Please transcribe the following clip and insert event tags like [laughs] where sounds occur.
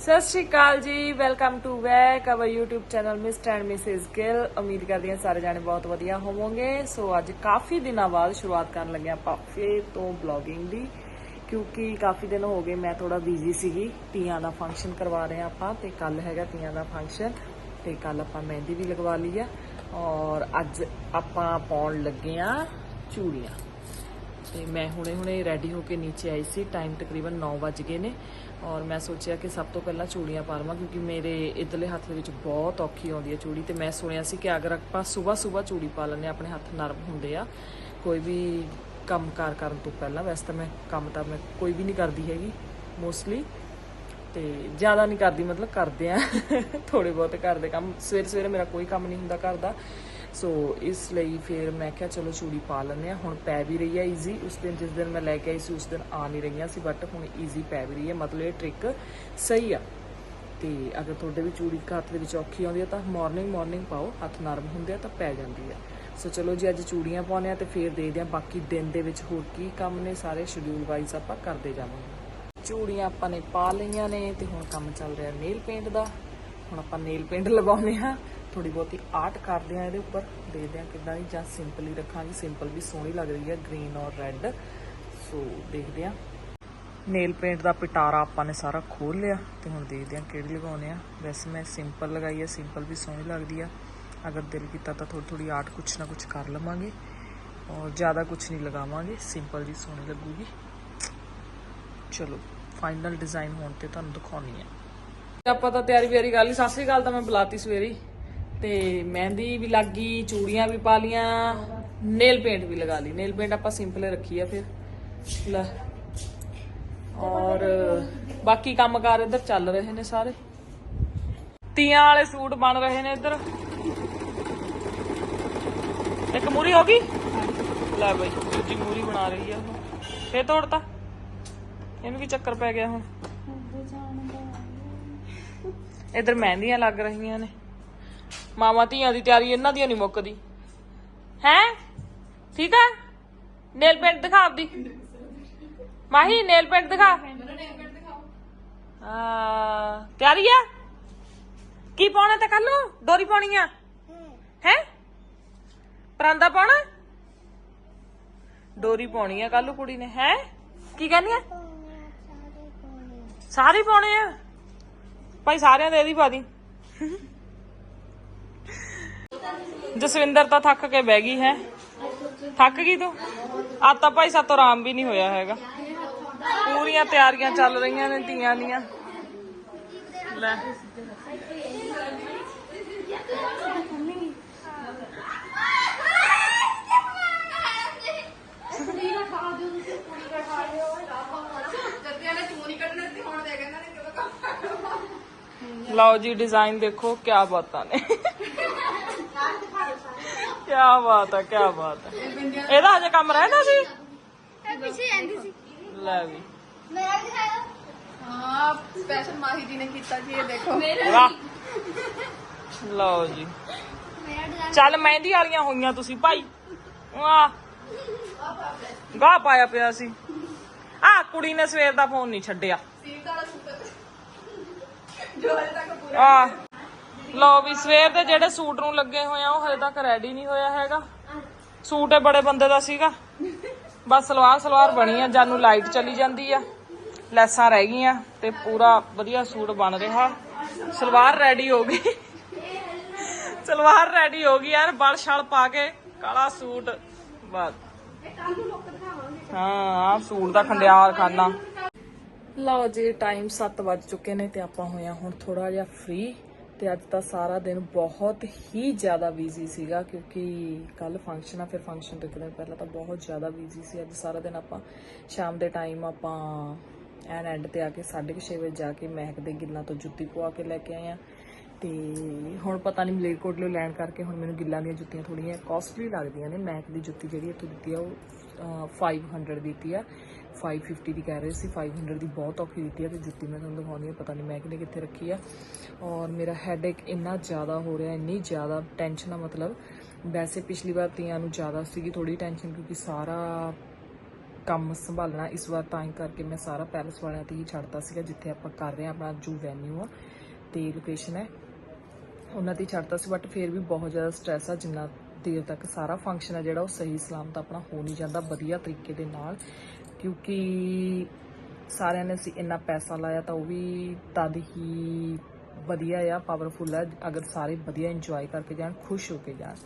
ਸਤਿ ਸ਼੍ਰੀ ਅਕਾਲ ਜੀ, welcome to vac our YouTube channel mister and missus Gill ਉਮੀਦ ਕਰਦੀ ਹਾਂ ਸਾਰੇ ਜਾਣੇ ਬਹੁਤ ਵਧੀਆ ਹੋਵੋਗੇ। ਸੋ ਅੱਜ ਕਾਫੀ ਦਿਨਾਂ ਬਾਅਦ ਸ਼ੁਰੂਆਤ ਕਰਨ ਲੱਗੇ ਆਪਾਂ ਫੇਰ ਤੋਂ ਬਲੌਗਿੰਗ ਦੀ, ਕਿਉਂਕਿ ਕਾਫੀ ਦਿਨ ਹੋ ਗਏ ਮੈਂ ਥੋੜਾ ਬਿਜ਼ੀ ਸੀਗੀ। ਤੀਆਂ ਦਾ ਫੰਕਸ਼ਨ ਕਰਵਾ ਰਹੇ ਹਾਂ ਆਪਾਂ ਤੇ ਕੱਲ ਹੈਗਾ ਤੀਆਂ ਦਾ ਫੰਕਸ਼ਨ ਤੇ ਕੱਲ ਆਪਾਂ ਮਹਿੰਦੀ ਵੀ ਲਗਵਾ ਲਈ ਆ। ਔਰ ਅੱਜ ਆਪਾਂ ਪਾਉਣ ਲੱਗੇ ਆ ਚੂੜੀਆਂ। ਤੇ ਮੈਂ ਹੁਣੇ ਹੁਣੇ ਰੈਡੀ ਹੋ ਕੇ ਨੀਚੇ ਆਈ ਸੀ। ਟਾਈਮ ਤਕਰੀਬਨ 9 ਵਜ ਗਏ ਨੇ ਔਰ ਮੈਂ ਸੋਚਿਆ ਕਿ ਸਭ ਤੋਂ ਪਹਿਲਾਂ ਚੂੜੀਆਂ ਪਾ ਲਵਾਂ ਕਿਉਂਕਿ ਮੇਰੇ ਇਧਰਲੇ ਹੱਥ ਦੇ ਵਿੱਚ ਬਹੁਤ ਔਖੀ ਆਉਂਦੀ ਹੈ ਚੂੜੀ ਤੇ ਮੈਂ ਸੁਣਿਆ ਸੀ ਕਿ ਅਗਰ ਆਪਾਂ ਸਵੇਰ ਸਵੇਰ ਚੂੜੀ ਪਾ ਲੈਂਦੇ ਹਾਂ, ਆਪਣੇ ਹੱਥ ਨਰਮ ਹੁੰਦੇ ਆ ਕੋਈ ਵੀ ਕੰਮਕਾਰ ਕਰਨ ਤੋਂ ਪਹਿਲਾਂ। ਵੈਸੇ ਤਾਂ ਮੈਂ ਕੰਮ ਤਾਂ ਮੈਂ ਕੋਈ ਵੀ ਨਹੀਂ ਕਰਦੀ ਹੈਗੀ ਮੋਸਟਲੀ ਤੇ ਜ਼ਿਆਦਾ ਨਹੀਂ ਕਰਦੀ ਮਤਲਬ ਕਰਦੇ ਆ। [laughs] ਥੋੜੇ ਬਹੁਤ ਘਰ ਦੇ ਕੰਮ ਸਵੇਰੇ ਸਵੇਰੇ ਮੇਰਾ ਕੋਈ ਕੰਮ ਨਹੀਂ ਹੁੰਦਾ ਘਰ ਦਾ। ਸੋ ਇਸ ਲਈ ਫਿਰ ਮੈਂ ਕਿਹਾ ਚਲੋ ਚੂੜੀ ਪਾ ਲੈਂਦੇ ਆ ਹੁਣ ਪੈ ਵੀ ਰਹੀ ਆ ਈਜ਼ੀ ਉਸ ਦਿਨ ਜਿਸ ਦਿਨ ਮੈਂ ਲੈ ਕੇ ਆਈ ਸੀ, ਉਸ ਦਿਨ ਆ ਨਹੀਂ ਰਹੀਆਂ ਸੀ ਬਟ ਹੁਣ ਈਜ਼ੀ ਪੈ ਵੀ ਰਹੀ ਹੈ। ਮਤਲਬ ਇਹ ਟ੍ਰਿਕ ਸਹੀ ਆ। ਤੇ ਅਗਰ ਤੁਹਾਡੇ ਵੀ ਚੂੜੀ ਹੱਥ ਦੇ ਵਿੱਚ ਔਖੀ ਆਉਂਦੀ ਆ ਤਾਂ ਮਾਰਨਿੰਗ ਮਾਰਨਿੰਗ ਪਾਓ। ਹੱਥ ਨਰਮ ਹੁੰਦੇ ਆ, ਤਾਂ ਪੈ ਜਾਂਦੀ ਹੈ ਸੋ ਚਲੋ ਜੀ, ਅੱਜ ਚੂੜੀਆਂ ਪਾਉਣੇ ਆ ਤੇ ਫਿਰ ਦੇਖਦੇ ਆ ਬਾਕੀ ਦਿਨ ਦੇ ਵਿੱਚ ਹੋਰ ਕੀ ਕੰਮ ਨੇ। ਸਾਰੇ ਸ਼ਡਿਊਲ ਵਾਈਜ਼ ਆਪਾਂ ਕਰਦੇ ਜਾਵਾਂਗੇ। ਚੂੜੀਆਂ ਆਪਾਂ ਨੇ ਪਾ ਲਈਆਂ ਨੇ ਤੇ ਹੁਣ ਕੰਮ ਚੱਲ ਰਿਹਾ ਨੇਲ ਪੇਂਟ ਦਾ। ਹੁਣ ਆਪਾਂ ਨੇਲ ਪੇਂਟ ਲਗਾਉਨੇ ਆ ਥੋੜੀ ਬਹੁਤੀ ਆਰਟ ਕਰਦੇ ਆ ਇਹਦੇ ਉੱਪਰ। ਦੇਖਦੇ ਆ ਕਿੱਦਾਂ ਦੀ ਜਾਂ ਸਿੰਪਲ ਹੀ ਰੱਖਾਂਗੇ। ਸਿੰਪਲ ਵੀ ਸੋਹਣੀ ਲੱਗ ਰਹੀ ਹੈ ਗ੍ਰੀਨ ਔਰ ਰੈੱਡ ਸੋ ਦੇਖਦੇ ਆ ਨੇਲ ਪੇਂਟ ਦਾ ਪਿਟਾਰਾ ਆਪਾਂ ਨੇ ਸਾਰਾ ਖੋਲ ਲਿਆ ਤੇ ਹੁਣ ਦੇਖਦੇ ਆ ਕਿਹੜੀ ਲਗਾਉਨੇ ਆ ਵੈਸੇ ਮੈਂ ਸਿੰਪਲ ਲਗਾਈ ਹੈ ਸਿੰਪਲ ਵੀ ਸੋਹਣੀ ਲੱਗਦੀ ਆ। ਅਗਰ ਦਿਲ ਕੀਤਾ ਤਾਂ ਥੋੜੀ ਥੋੜੀ ਆਰਟ ਕੁਛ ਨਾ ਕੁਛ ਕਰ ਲਵਾਂਗੇ। ਔਰ ਜ਼ਿਆਦਾ ਕੁਛ ਨਹੀਂ ਲਗਾਵਾਂਗੇ ਸਿੰਪਲ ਜੀ ਸੋਹਣੀ ਲੱਗੂਗੀ। ਚਲੋ ਫਾਈਨਲ ਡਿਜ਼ਾਈਨ ਹੋਣ ਤੇ ਤੁਹਾਨੂੰ ਦਿਖਾਉਣੀ ਆ। ਆਪਾਂ ਤਾਂ ਤਿਆਰੀ ਵਿਆਰੀ ਕਰ ਲਈ। ਸਤਿ ਸ੍ਰੀ ਅਕਾਲ, ਤਾਂ ਮੈਂ ਬੁਲਾਤੀ ਸਵੇਰੀ ਤੇ ਮਹਿੰਦੀ ਵੀ ਲੱਗ ਗਈ ਚੂੜੀਆਂ ਵੀ ਪਾ ਲੀਆਂ ਨੇਲ ਪੇਂਟ ਵੀ ਲਗਾ ਲਈ। ਨੇਲ ਪੇਂਟ ਆਪਾਂ ਸਿੰਪਲ ਰੱਖੀ ਆ ਫਿਰ। ਲੈ। ਔਰ ਬਾਕੀ ਕੰਮਕਾਰ ਇੱਧਰ ਚੱਲ ਰਹੇ ਨੇ ਸਾਰੇ। ਤੀਆਂ ਵਾਲੇ ਸੂਟ ਬਣ ਰਹੇ ਨੇ ਇੱਧਰ। ਇੱਕ ਮੂਰੀ ਹੋ ਗਈ? ਲੈ ਬਈ ਦੂਜੀ ਮੂਰੀ ਬਣਾ ਰਹੀ ਆ ਉਹ। ਫੇਰ ਤੋੜਤਾ? ਇਹਨੂੰ ਕੀ ਚੱਕਰ ਪੈ ਗਿਆ ਹੁਣ? ਇੱਧਰ ਮਹਿੰਦੀਆਂ ਲੱਗ ਰਹੀਆਂ ਨੇ। ਮਾਵਾਂ ਧੀਆਂ ਦੀ ਤਿਆਰੀ ਇਹਨਾਂ ਦੀ ਨਹੀਂ ਮੁੱਕਦੀ। ਹੈ? ਠੀਕ ਆ? ਨੇਲ ਪੇਂਟ ਦਿਖਾ ਆਪਦੀ। ਮਾਹੀ, ਨੇਲ ਪੇਂਟ ਦਿਖਾ। ਆ ਤਿਆਰੀ ਆ? ਕੀ ਪਾਉਣਾ ਤੇ ਕੱਲ ਨੂੰ? ਡੋਰੀ ਪਾਉਣੀ ਆ? ਹੈ? ਪਰਾਂਦਾ ਪਾਉਣਾ? ਡੋਰੀ ਪਾਉਣੀ ਆ ਕੱਲ ਨੂੰ ਕੁੜੀ ਨੇ। ਹੈ? ਕੀ ਕਹਿੰਦੀ ਆ? ਸਾਰੇ ਪਾਉਣੇ ਆ। ਭਾਈ ਸਾਰਿਆਂ ਦੇ ਇਹਦੀ ਪਾ ਦੀ। ਜਸਵਿੰਦਰ ਤਾਂ ਥੱਕ ਕੇ ਬਹਿ ਗਈ ਹੈ। ਥੱਕ ਗਈ ਤੂੰ? ਆ ਤਾਂ ਭਾਈ ਸਾਤੋਂ ਆਰਾਮ ਵੀ ਨਹੀਂ ਹੋਇਆ ਹੈਗਾ। ਪੂਰੀਆਂ ਤਿਆਰੀਆਂ ਚੱਲ ਰਹੀਆਂ ਨੇ ਧੀਆਂ ਦੀਆਂ। ਲੈ। ਲਓ ਜੀ ਡਿਜ਼ਾਈਨ ਦੇਖੋ ਕੀ ਬਾਤਾਂ ਨੇ। ਕੀ ਬਾਤ ਹੈ ਕੀ ਬਾਤ ਹੈ ਇਹਦਾ ਹਜੇ ਕੰਮ ਰਹਿੰਦਾ ਸੀ? ਪਿੱਛੇ ਜਾਂਦੀ ਸੀ। ਲੈ ਵੀ। ਮੇਰਾ ਵੀ ਦਿਖਾਓ ਹਾਂ ਸਪੈਸ਼ਲ ਮਾਹੀ ਜੀ ਨੇ ਕੀਤਾ ਜੀ ਇਹ ਦੇਖੋ। ਵਾਹ। ਲਓ ਜੀ। ਮੇਰਾ ਡਿਜ਼ਾਈਨ ਚੱਲ ਮਹਿੰਦੀ ਵਾਲੀਆਂ ਹੋਈਆਂ ਤੁਸੀਂ ਭਾਈ। ਵਾਹ। ਗਾਹ ਪਾਇਆ ਪਿਆ ਸੀ। ਆ ਕੁੜੀ ਨੇ ਸਵੇਰ ਦਾ ਫੋਨ ਨਹੀਂ ਛੱਡਿਆ। ਸੀਟ ਵਾਲਾ ਸੂਟ ਜੋ ਹਜੇ ਤੱਕ ਪੂਰਾ ਆ। ਲਓ ਵੀ, ਸਵੇਰ ਦੇ ਜਿਹੜੇ ਸੂਟ ਨੂੰ ਲੱਗੇ ਹੋਏ ਆ, ਉਹ ਹਜੇ ਤੱਕ ਰੈਡੀ ਨਹੀਂ ਹੋਇਆ ਹੈਗਾ। ਸੂਟ ਇਹ ਬੜੇ ਬੰਦੇ ਦਾ ਸੀਗਾ। ਬਸ ਸਲਵਾਰ ਸਲਵਾਰ ਬਣੀ ਆ, ਜਾਨੂੰ ਲਾਈਟ ਚਲੀ ਜਾਂਦੀ ਆ। ਲੈਸਾਂ ਰਹਿ ਗਈਆਂ ਤੇ ਪੂਰਾ ਵਧੀਆ ਸੂਟ ਬਣ ਰਿਹਾ। ਸਲਵਾਰ ਰੈਡੀ ਹੋ ਗਈ। ਸਲਵਾਰ ਰੈਡੀ ਹੋ ਗਈ ਯਾਰ, ਬਲ ਛਲ ਪਾ ਕੇ, ਕਾਲਾ ਸੂਟ, ਬਸ। ਹਾਂ ਆ ਸੂਟ ਦਾ ਖੰਡਿਆਰ ਖਾਨਾ। ਲਓ ਜੀ ਟਾਈਮ 7 ਵਜ ਚੁੱਕੇ ਨੇ ਤੇ ਆਪਾਂ ਹੋਇਆ ਹੁਣ ਥੋੜਾ ਜਿਹਾ ਫ੍ਰੀ ਤੇ ਅੱਜ ਤਾਂ ਸਾਰਾ ਦਿਨ ਬਹੁਤ ਹੀ ਜ਼ਿਆਦਾ ਬਿਜ਼ੀ ਸੀਗਾ ਕਿਉਂਕਿ ਕੱਲ ਫੰਕਸ਼ਨ ਆ, ਫਿਰ ਫੰਕਸ਼ਨ ਤੋਂ ਇੱਕ ਦਿਨ ਪਹਿਲਾਂ ਤਾਂ ਬਹੁਤ ਜ਼ਿਆਦਾ ਬਿਜ਼ੀ ਸੀ। ਅੱਜ ਸਾਰਾ ਦਿਨ ਆਪਾਂ ਸ਼ਾਮ ਦੇ ਟਾਈਮ ਆਪਾਂ ਐਨ ਐਂਡ ਤੇ ਆ ਕੇ 6:30 ਵਜੇ ਜਾ ਕੇ ਮਹਿਕ ਦੇ ਗਿੱਲਾਂ ਤੋਂ ਜੁੱਤੀ ਪਵਾ ਕੇ ਲੈ ਕੇ ਆਏ ਆ। ਤੇ ਹੁਣ ਪਤਾ ਨਹੀਂ ਮਲੇਰਕੋਟਲੇ ਲੈਣ ਕਰਕੇ ਹੁਣ ਮੈਨੂੰ ਗਿੱਲਾਂ ਦੀਆਂ ਜੁੱਤੀਆਂ ਥੋੜੀਆਂ ਕਾਸਟਲੀ ਲੱਗਦੀਆਂ ਨੇ। ਮੈਕ ਦੀ ਜੁੱਤੀ ਜਿਹੜੀ ਇੱਥੋਂ ਦਿੱਤੀ ਆ ਉਹ ਅਹ, 500 ਦਿੱਤੀ ਆ। 550 ਦੀ ਕਹਿ ਰਹੇ ਸੀ 500 ਦੀ ਬਹੁਤ ਔਖੀ ਦਿੱਤੀ ਆ ਤੇ ਜੁੱਤੀ ਮੈਂ ਤੁਹਾਨੂੰ ਦਿਖਾਉਂਦੀ ਆ ਪਤਾ ਨਹੀਂ ਮੈਂ ਕਿਨੇ ਕਿੱਥੇ ਰੱਖੀ ਆ। ਔਰ ਮੇਰਾ ਹੈਡੇਕ ਇੰਨਾ ਜ਼ਿਆਦਾ ਹੋ ਰਿਹਾ ਇੰਨੀ ਜ਼ਿਆਦਾ ਟੈਨਸ਼ਨ ਆ ਮਤਲਬ। ਵੈਸੇ ਪਿਛਲੀ ਵਾਰ ਤੀਆਂ ਨੂੰ ਜ਼ਿਆਦਾ ਸੀਗੀ ਥੋੜੀ ਟੈਨਸ਼ਨ ਕਿਉਂਕਿ ਸਾਰਾ ਕੰਮ ਸੰਭਾਲਣਾ ਇਸ ਵਾਰ ਤਾਂ ਹੀ ਕਰਕੇ ਮੈਂ ਸਾਰਾ ਪੈਲਸ ਵਾਲਿਆਂ ਤੇ ਹੀ ਛੱਡਤਾ ਸੀਗਾ ਜਿੱਥੇ ਆਪਾਂ ਕਰ ਰਹੇ ਹਾਂ ਆਪਣਾ ਜੋ ਵੈਨਿਊ ਆ ਤੇ ਲੋਕੇਸ਼ਨ ਹੈ। ਉਹਨਾਂ ਤੇ ਹੀ ਛੱਡਤਾ ਸੀ ਬਟ ਫਿਰ ਵੀ ਬਹੁਤ ਜ਼ਿਆਦਾ ਸਟ੍ਰੈਸ ਆ, ਜਿੰਨਾ ਦੇਰ ਤੱਕ ਸਾਰਾ ਫੰਕਸ਼ਨ ਹੈ ਜਿਹੜਾ ਉਹ ਸਹੀ ਸਲਾਮਤ ਆਪਣਾ ਹੋ ਨਹੀਂ ਜਾਂਦਾ ਵਧੀਆ ਤਰੀਕੇ ਦੇ ਨਾਲ, ਕਿਉਂਕਿ ਸਾਰਿਆਂ ਨੇ ਅਸੀਂ ਇੰਨਾ ਪੈਸਾ ਲਾਇਆ ਤਾਂ ਉਹ ਵੀ ਤਦ ਹੀ ਵਧੀਆ ਆ ਪਾਵਰਫੁਲ ਹੈ ਅਗਰ ਸਾਰੇ ਵਧੀਆ ਇੰਜੋਏ ਕਰਕੇ ਜਾਣ, ਖੁਸ਼ ਹੋ ਕੇ ਜਾਣ।